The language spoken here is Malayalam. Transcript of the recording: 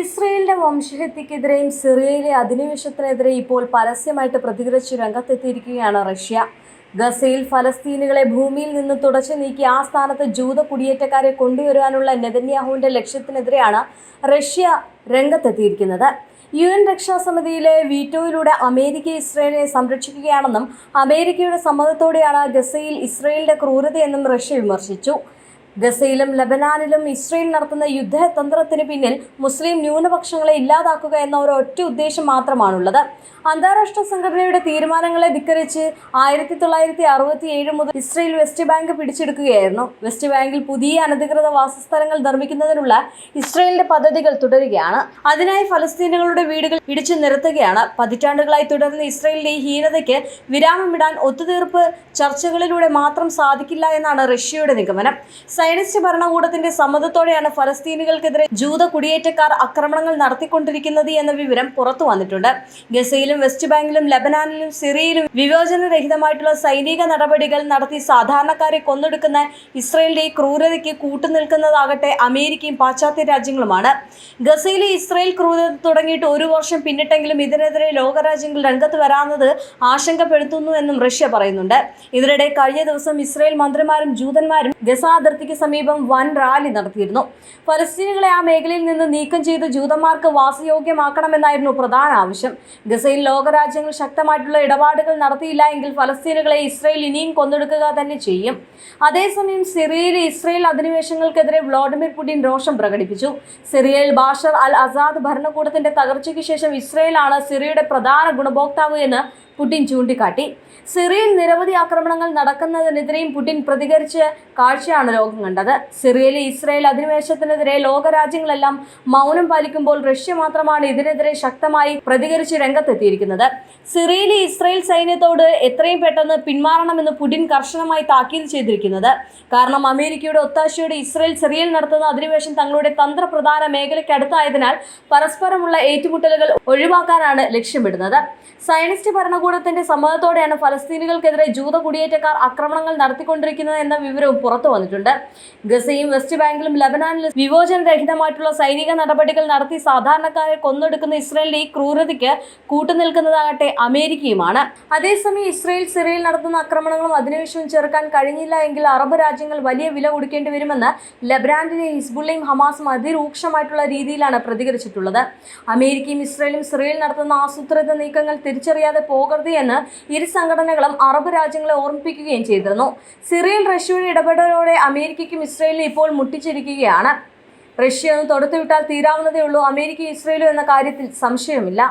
ഇസ്രയേലിന്റെ വംശഹത്യക്കെതിരെയും സിറിയയിലെ അധിനിവേശത്തിനെതിരെ ഇപ്പോൾ പരസ്യമായിട്ട് പ്രതികരിച്ച് രംഗത്തെത്തിയിരിക്കുകയാണ് റഷ്യ. ഗസയിൽ ഫലസ്തീനുകളെ ഭൂമിയിൽ നിന്ന് തുടച്ചു നീക്കി ആ സ്ഥാനത്ത് ജൂത കുടിയേറ്റക്കാരെ കൊണ്ടുവരാനുള്ള നെതന്യാഹുവിന്റെ ലക്ഷ്യത്തിനെതിരെയാണ് റഷ്യ രംഗത്തെത്തിയിരിക്കുന്നത്. യു എൻ രക്ഷാസമിതിയിലെ വീറ്റോയിലൂടെ അമേരിക്ക ഇസ്രയേലിനെ സംരക്ഷിക്കുകയാണെന്നും അമേരിക്കയുടെ സമ്മതത്തോടെയാണ് ഗസയിൽ ഇസ്രയേലിന്റെ ക്രൂരതയെന്നും റഷ്യ വിമർശിച്ചു. ഗസയിലും ലബനാനിലും ഇസ്രയേൽ നടത്തുന്ന യുദ്ധതന്ത്രത്തിന് പിന്നിൽ മുസ്ലിം ന്യൂനപക്ഷങ്ങളെ ഇല്ലാതാക്കുക എന്ന ഒറ്റ ഉദ്ദേശം മാത്രമാണുള്ളത്. അന്താരാഷ്ട്ര സംഘടനയുടെ തീരുമാനങ്ങളെ ധിക്കരിച്ച് ആയിരത്തി തൊള്ളായിരത്തി അറുപത്തി ഏഴ് മുതൽ ഇസ്രയേൽ വെസ്റ്റ് ബാങ്ക് പിടിച്ചെടുക്കുകയായിരുന്നു. വെസ്റ്റ് ബാങ്കിൽ പുതിയ അനധികൃത വാസസ്ഥലങ്ങൾ നിർമ്മിക്കുന്നതിനുള്ള ഇസ്രയേലിന്റെ പദ്ധതികൾ തുടരുകയാണ്. അതിനായി ഫലസ്തീനുകളുടെ വീടുകൾ ഇടിച്ചു നിരത്തുകയാണ്. പതിറ്റാണ്ടുകളായി തുടർന്ന ഇസ്രയേലിന്റെ ഈ ഹീനതയ്ക്ക് വിരാമമിടാൻ ഒത്തുതീർപ്പ് ചർച്ചകളിലൂടെ മാത്രം സാധിക്കില്ല എന്നാണ് റഷ്യയുടെ നിഗമനം. സൈനിസ്റ്റ് ഭരണകൂടത്തിന്റെ സമ്മതത്തോടെയാണ് ഫലസ്തീനുകൾക്കെതിരെ ജൂത കുടിയേറ്റക്കാർ ആക്രമണങ്ങൾ നടത്തിക്കൊണ്ടിരിക്കുന്നത് എന്ന വിവരം പുറത്തു വന്നിട്ടുണ്ട്. ഗസയിലും വെസ്റ്റ് ബാങ്കിലും ലബനാനിലും സിറിയയിലും വിവേചനരഹിതമായിട്ടുള്ള സൈനിക നടപടികൾ നടത്തി സാധാരണക്കാരെ കൊന്നെടുക്കുന്ന ഇസ്രയേലിന്റെ ഈ ക്രൂരതയ്ക്ക് കൂട്ടുനിൽക്കുന്നതാകട്ടെ അമേരിക്കയും പാശ്ചാത്യ രാജ്യങ്ങളുമാണ്. ഗസയിലെ ഇസ്രയേൽ ക്രൂരത തുടങ്ങിയിട്ട് ഒരു വർഷം പിന്നിട്ടെങ്കിലും ഇതിനെതിരെ ലോകരാജ്യങ്ങൾ രംഗത്ത് വരാമെന്നത് ആശങ്കപ്പെടുത്തുന്നു എന്നും റഷ്യ പറയുന്നുണ്ട്. ഇതിനിടെ കഴിഞ്ഞ ദിവസം ഇസ്രയേൽ മന്ത്രിമാരും ജൂതന്മാരും ഗസ അതിർത്തിക്ക് സമീപം വൻ റാലി നടത്തിയിരുന്നു. ഫലസ്തീനുകളെ ആ മേഖലയിൽ നിന്ന് നീക്കം ചെയ്ത് ജൂതന്മാർക്ക് വാസയോഗ്യമാക്കണമെന്നായിരുന്നു പ്രധാന ആവശ്യം. ഗസയിൽ ലോകരാജ്യങ്ങൾ ശക്തമായിട്ടുള്ള ഇടപാടുകൾ നടത്തിയില്ല എങ്കിൽ ഫലസ്തീനുകളെ ഇസ്രയേൽ ഇനിയും കൊന്നെടുക്കുക തന്നെ ചെയ്യും. അതേസമയം സിറിയയിലെ ഇസ്രയേൽ അധിനിവേശങ്ങൾക്കെതിരെ വ്ളാഡിമിർ പുടിൻ രോഷം പ്രകടിപ്പിച്ചു. സിറിയയിൽ ബാഷർ അൽ അസാദ് ഭരണകൂടത്തിന്റെ തകർച്ചയ്ക്ക് ശേഷം ഇസ്രയേലാണ് സിറിയയുടെ പ്രധാന ഗുണഭോക്താവ് എന്ന് പുടിൻ ചൂണ്ടിക്കാട്ടി. സിറിയയിൽ നിരവധി ആക്രമണങ്ങൾ നടക്കുന്നതിനെതിരെയും പുടിൻ പ്രതികരിച്ച് കാഴ്ചയാണ് ലോകം കണ്ടത്. സിറിയയിലെ ഇസ്രായേൽ അധിനിവേശത്തിനെതിരെ ലോകരാജ്യങ്ങളെല്ലാം മൗനം പാലിക്കുമ്പോൾ റഷ്യ മാത്രമാണ് ഇതിനെതിരെ ശക്തമായി പ്രതികരിച്ച് രംഗത്തെത്തിയിരിക്കുന്നത്. സിറിയയിലെ ഇസ്രായേൽ സൈന്യത്തോട് എത്രയും പെട്ടെന്ന് പിന്മാറണമെന്ന് പുടിൻ കർശനമായി താക്കീത് ചെയ്തിരിക്കുന്നത്. കാരണം അമേരിക്കയുടെ ഒത്താശയോടെ ഇസ്രായേൽ സിറിയയിൽ നടത്തുന്ന അധിനിവേശം തങ്ങളുടെ തന്ത്രപ്രധാന മേഖലയ്ക്കടുത്തായതിനാൽ പരസ്പരമുള്ള ഏറ്റുമുട്ടലുകൾ ഒഴിവാക്കാനാണ് ലക്ഷ്യമിടുന്നത്. സയനിസ്റ്റ് ഭരണകൂടത്തിന്റെ സമ്മതത്തോടെയാണ് ഫലസ്തീനുകൾക്കെതിരെ ജൂത കുടിയേറ്റക്കാർ ആക്രമണങ്ങൾ നടത്തിക്കൊണ്ടിരിക്കുന്നത് എന്ന വിവരവും പുറത്തു വന്നിട്ടുണ്ട്. ഗസയും വെസ്റ്റ് ബാങ്കിലും ലബനാനിലും വിവേചനരഹിതമായിട്ടുള്ള സൈനിക നടപടികൾ നടത്തി സാധാരണക്കാരെ കൊന്നെടുക്കുന്ന ഇസ്രയേലിന്റെ ഈ ക്രൂരതയ്ക്ക് കൂട്ടുനിൽക്കുന്നതാകട്ടെ അമേരിക്കയുമാണ്. അതേസമയം ഇസ്രയേൽ സിറിയയിൽ നടത്തുന്ന ആക്രമണങ്ങളും അധിനിവേശവും ചെറുക്കാൻ കഴിഞ്ഞില്ല എങ്കിൽ അറബ് രാജ്യങ്ങൾ വലിയ വില കൊടുക്കേണ്ടി വരുമെന്ന് ലബ്രാൻഡിലെ ഹിസ്ബുള്ളയും ഹമാസും അതിരൂക്ഷമായിട്ടുള്ള രീതിയിലാണ് പ്രതികരിച്ചിട്ടുള്ളത്. അമേരിക്കയും ഇസ്രയേലും സിറിയയിൽ നടത്തുന്ന ആസൂത്രിത നീക്കങ്ങൾ തിരിച്ചറിയാതെ പോകരുത് എന്ന് ഇരു സംഘടനകളും അറബ് രാജ്യങ്ങളെ ഓർമ്മിപ്പിക്കുകയും ചെയ്തിരുന്നു. സിറിയൻ റഷ്യയുടെ ഇടപെടലോടെ അമേരിക്കയ്ക്കും ഇസ്രയേലിനും ഇപ്പോൾ മുട്ടിച്ചിരിക്കുകയാണ്. റഷ്യ ഒന്ന് തൊടുത്തുവിട്ടാൽ തീരാവുന്നതേ ഉള്ളൂ അമേരിക്കയും ഇസ്രയേലും എന്ന കാര്യത്തിൽ സംശയമില്ല